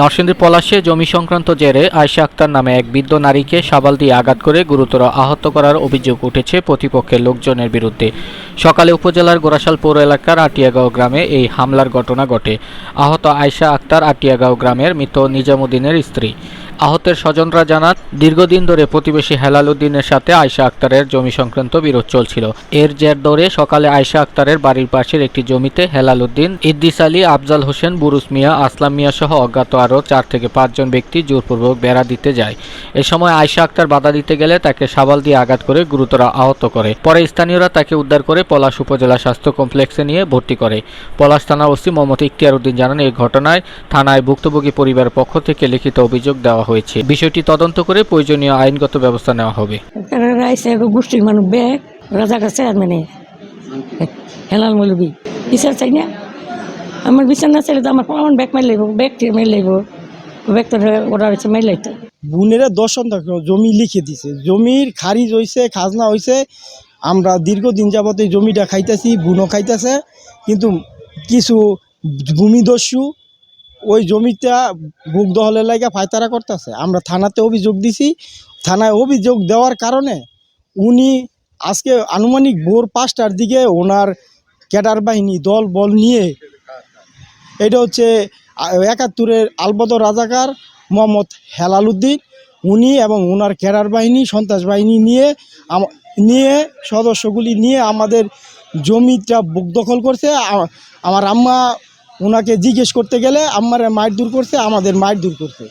নরসিংদীর পলাশে জমি সংক্রান্ত জেরে আয়শা আক্তার নামে এক বৃদ্ধ নারীকে সাবাল দিয়ে আঘাত করে গুরুতর আহত করার অভিযোগ উঠেছে প্রতিপক্ষের লোকজনের বিরুদ্ধে। সকালে উপজেলার গোরাশাল পৌর এলাকার আটিয়াগাঁও গ্রামে এই হামলার ঘটনা ঘটে। আহত আয়শা আক্তার আটিয়াগাঁও গ্রামের মৃত নিজামুদ্দিনের স্ত্রী। আহতের স্বজনরা জানান, দীর্ঘদিন ধরে প্রতিবেশী হেলাল উদ্দিনের সাথে আয়শা আক্তারের জমি সংক্রান্ত বিরোধ চলছিল। এর জের ধরে সকালে আয়শা আক্তারের বাড়ির পাশের একটি জমিতে হেলাল উদ্দিন ইদ্দিস আলী, আফজাল হোসেন বুরুস মিয়া, আসলাম মিয়া সহ অজ্ঞাত আরও চার থেকে পাঁচজন ব্যক্তি জোরপূর্বক বেড়া দিতে যায়। এ সময় আয়শা আক্তার বাধা দিতে গেলে তাকে সাবাল দিয়ে আঘাত করে গুরুতর আহত করে। পরে স্থানীয়রা তাকে উদ্ধার করে পলাশ উপজেলা স্বাস্থ্য কমপ্লেক্সে নিয়ে ভর্তি করে। পলাশ থানা ওসি মোহাম্মদ ইখতিয়ার উদ্দিন জানান এই ঘটনায় থানায় ভুক্তভোগী পরিবারের পক্ষ থেকে লিখিত অভিযোগ দেওয়া হয়েছে। বিষয়টি তদন্ত করে প্রয়োজনীয় আইনগত ব্যবস্থা নেওয়া হবে। গোষ্ঠীর মানুষ ব্যাগ রাজা কাছে আর মানে হেলাল মৌলবি বিচার চাই না? আমার বিচার না চাইলে তো আমার প্রমাণ ব্যাগ মারি লাগবো ব্যাগ মারি লাগবো ব্যাগ তো ওরা হচ্ছে মারি লাগতো বোনেরা দর্শন থাকল জমি লিখে দিছে। জমির খারিজ হইছে খাজনা হইছে। আমরা দীর্ঘদিন যাবত এই জমিটা খাইতেছি বুনো খাইতেছে। কিন্তু কিছু ভূমিদস্যু ওই জমিটা বুক দহলের লাগে ফায়তারা করতেছে। আমরা থানাতে অভিযোগ দিছি। থানায় অভিযোগ দেওয়ার কারণে উনি আজকে আনুমানিক ভোর পাঁচটার দিকে ওনার ক্যাডার বাহিনী দল বল নিয়ে এটা হচ্ছে একাত্তরের আলবদর রাজাকার মোহাম্মদ হেলাল উদ্দিন, উনি এবং ওনার ক্যাডার বাহিনী, সন্ত্রাস বাহিনী নিয়ে নিয়ে সদস্যগুলি নিয়ে আমাদের জমিটা বুক দখল করছে। আমার আম্মা ওনাকে জিজ্ঞেস করতে গেলে আমার মায়ের দূর করছে আমাদের মায়ের দূর করছে।